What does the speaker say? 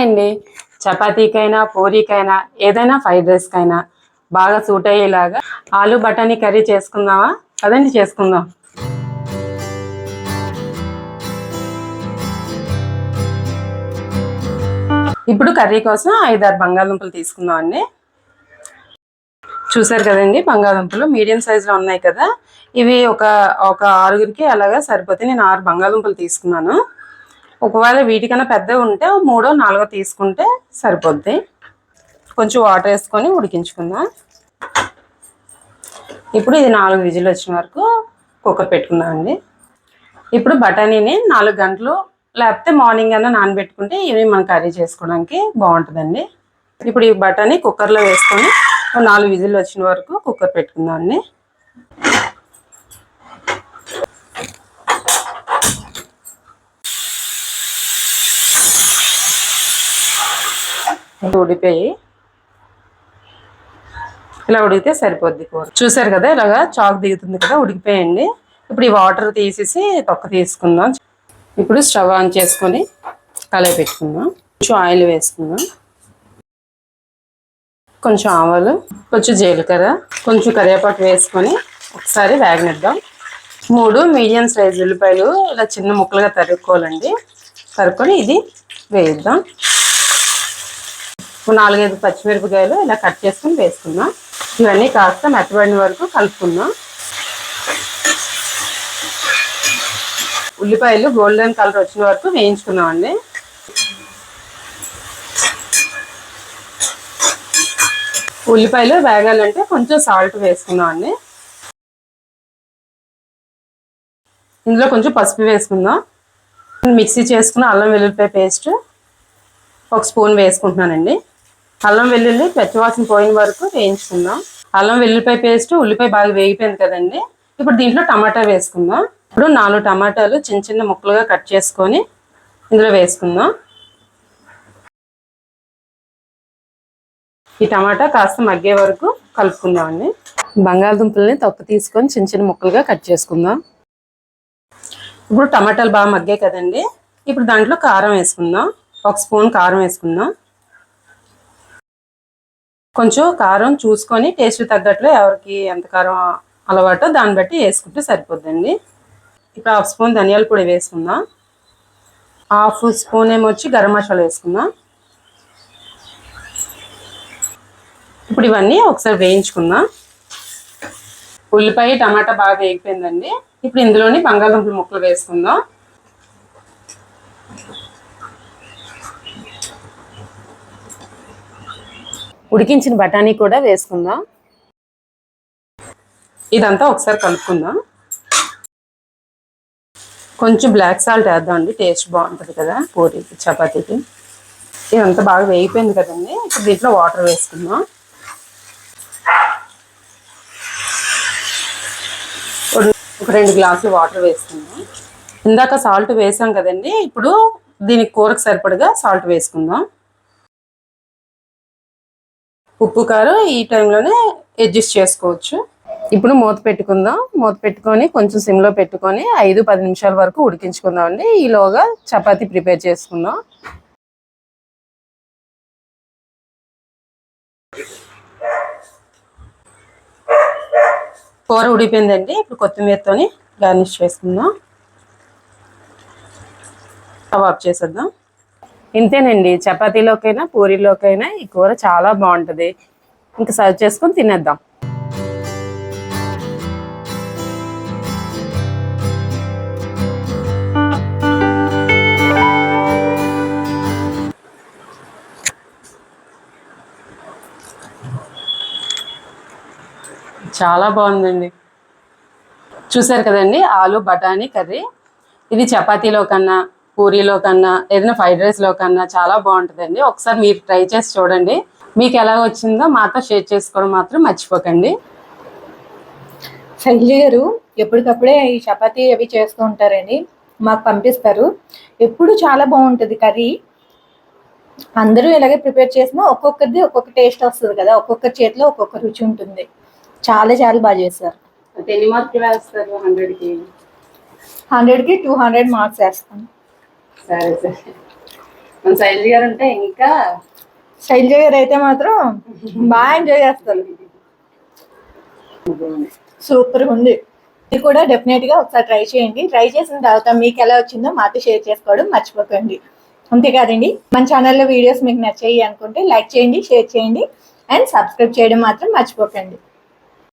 ఉంటాయండి చపాతీకైనా పూరీకైనా ఏదైనా ఫ్రైడ్ రైస్కైనా బాగా సూట్ అయ్యేలాగా ఆలు బఠానీ కర్రీ చేసుకుందామా? అదండి చేసుకుందాం. ఇప్పుడు కర్రీ కోసం ఐదారు బంగాళదుంపలు తీసుకుందాం అండి. చూసారు కదండి బంగాళదుంపలు మీడియం సైజులో ఉన్నాయి కదా. ఇవి ఒక ఒక ఆరుగురికి అలాగా సరిపోతే నేను ఆరు బంగాళదుంపలు తీసుకున్నాను. ఒకవేళ వీటికన్నా పెద్దగా ఉంటే మూడో నాలుగో తీసుకుంటే సరిపోద్ది. కొంచెం వాటర్ వేసుకొని ఉడికించుకుందాం. ఇప్పుడు ఇది నాలుగు విజులు వచ్చిన వరకు కుక్కర్ పెట్టుకుందాం అండి. ఇప్పుడు బఠానీని నాలుగు గంటలు లేకపోతే మార్నింగ్ అయినా నానబెట్టుకుంటే ఈవినింగ్ మనం కర్రీ చేసుకోవడానికి బాగుంటుందండి. ఇప్పుడు ఈ బఠానీ కుక్కర్లో వేసుకొని నాలుగు విజిల్ వచ్చిన వరకు కుక్కర్ పెట్టుకుందాం అండి. ఉడిపోయి ఇలా ఉడికితే సరిపోద్ది కూర. చూసారు కదా ఇలాగా చాక్ దిగుతుంది కదా ఉడికిపోయండి ఇప్పుడు ఈ వాటర్ తీసేసి తొక్క తీసుకుందాం. ఇప్పుడు స్టవ్ ఆన్ చేసుకొని కలయి పెట్టుకుందాం. కొంచెం ఆయిల్ వేసుకుందాం. కొంచెం ఆవాలు కొంచెం జీలకర్ర కొంచెం కరివేపాకు వేసుకొని ఒకసారి వేగనిద్దాం. మూడు మీడియం సైజ్ ఉల్లిపాయలు ఇలా చిన్న ముక్కలుగా తరుక్కోవాలండి. తరుక్కొని ఇది వేయిద్దాం నాలుగైదు పచ్చిమిరపకాయలు ఇలా కట్ చేసుకుని వేసుకున్నాం. ఇవన్నీ కాస్త మెత్తబడిన వరకు కలుపుకుందాం ఉల్లిపాయలు గోల్డెన్ కలర్ వచ్చిన వరకు వేయించుకున్నామండి. ఉల్లిపాయలు వేగాలంటే కొంచెం సాల్ట్ వేసుకున్నామండి. అండి ఇందులో కొంచెం పసుపు వేసుకుందాం. మిక్సీ చేసుకున్న అల్లం వెల్లుల్లిపాయ పేస్ట్ ఒక స్పూన్ వేసుకుంటున్నానండి. అల్లం వెల్లుల్లి పచ్చివాసన పోయిన వరకు వేయించుకుందాం. అల్లం వెల్లుల్లిపాయ పేస్ట్ ఉల్లిపాయ బాగా వేగిపోయింది కదండి. ఇప్పుడు దీంట్లో టమాటా వేసుకుందాం. ఇప్పుడు నాలుగు టమాటాలు చిన్న చిన్న ముక్కలుగా కట్ చేసుకొని ఇందులో వేసుకుందాం. ఈ టమాటా కాస్త మగ్గే వరకు కలుపుకుందామండి. బంగాళదుంపల్ని తొక్క తీసుకొని చిన్న చిన్న ముక్కలుగా కట్ చేసుకుందాం. ఇప్పుడు టమాటాలు బాగా మగ్గాయి కదండి. ఇప్పుడు దాంట్లో కారం వేసుకుందాం. ఒక స్పూన్ కారం వేసుకుందాం. కొంచెం కారం చూసుకొని టేస్ట్ తగ్గట్లు ఎవరికి ఎంత కారం అలవాటో దాన్ని బట్టి వేసుకుంటే సరిపోద్దండి. ఇప్పుడు హాఫ్ స్పూన్ ధనియాల పొడి వేసుకుందాం. హాఫ్ స్పూన్ ఏమొచ్చి గరం మసాలా వేసుకుందాం. ఇప్పుడు ఇవన్నీ ఒకసారి వేయించుకుందాం. ఉల్లిపాయ టమాటా బాగా వేగిపోయిందండి. ఇప్పుడు ఇందులోని బంగాళదుంపల ముక్కలు వేసుకుందాం. ఉడికించిన బఠానీ కూడా వేసుకుందాం. ఇదంతా ఒకసారి కలుపుకుందాం. కొంచెం బ్లాక్ సాల్ట్ వేద్దాం అండి టేస్ట్ బాగుంటుంది కదా పూరీకి చపాతీకి. ఇదంతా బాగా వేగిపోయింది కదండి ఇప్పుడు దీంట్లో వాటర్ వేసుకుందాం. ఒక రెండు గ్లాసులు వాటర్ వేసుకుందాం. ఇందాక సాల్ట్ వేసాం కదండి ఇప్పుడు దీనికి కూరకు సరిపడగా సాల్ట్ వేసుకుందాం. ఉప్పు కారం ఈ టైంలోనే అడ్జస్ట్ చేసుకోవచ్చు. ఇప్పుడు మూత పెట్టుకుందాం. మూత పెట్టుకొని కొంచెం సిమ్లో పెట్టుకొని ఐదు పది నిమిషాల వరకు ఉడికించుకుందాం అండి ఈలోగా చపాతీ ప్రిపేర్ చేసుకుందాం. కూర ఉడిపోయిందండి ఇప్పుడు కొత్తిమీరతోని గార్నిష్ చేసుకుందాం. స్టవ్ ఆఫ్ చేసేద్దాం. ఇంతేనండి. చపాతీలోకైనా పూరీలోకైనా ఈ కూర చాలా బాగుంటుంది. ఇంకా సర్వ్ చేసుకొని తినేద్దాం. చాలా బాగుందండి. చూసారు కదండి ఆలు బఠానీ కర్రీ. ఇది చపాతీలో కన్నా పూరీలో కన్నా ఏదైనా ఫ్రైడ్ రైస్లో కన్నా చాలా బాగుంటుందండి. ఒకసారి మీరు ట్రై చేసి చూడండి. మీకు ఎలా వచ్చిందో మాతో షేర్ చేసుకోవడం మాత్రం మర్చిపోకండి. శైలి గారు ఎప్పటికప్పుడే ఈ చపాతీ అవి చేస్తూ ఉంటారండి. మాకు పంపిస్తారు. ఎప్పుడు చాలా బాగుంటుంది కర్రీ. అందరూ ఇలాగే ప్రిపేర్ చేసినా ఒక్కొక్కరిది ఒక్కొక్క టేస్ట్ వస్తుంది కదా. ఒక్కొక్క చేతిలో ఒక్కొక్క రుచి ఉంటుంది. చాలా చాలా బాగా చేస్తారు. ఎన్ని మార్కులు వేస్తారు? హండ్రెడ్కి హండ్రెడ్కి టూ హండ్రెడ్ మార్క్స్ వేస్తాను సరే సరే. మన శైలజ గారు ఉంటే ఇంకా శైలజ గారు అయితే మాత్రం బాగా ఎంజాయ్ చేస్తారు. సూపర్ ఉంది. ఇది కూడా డెఫినెట్గా ఒకసారి ట్రై చేయండి. ట్రై చేసిన తర్వాత మీకు ఎలా వచ్చిందో మాతో షేర్ చేసుకోవడం మర్చిపోకండి. అంతేకాదండి మన ఛానల్లో వీడియోస్ మీకు నచ్చాయి అనుకుంటే లైక్ చేయండి షేర్ చేయండి. అండ్ సబ్స్క్రైబ్ చేయడం మాత్రం మర్చిపోకండి.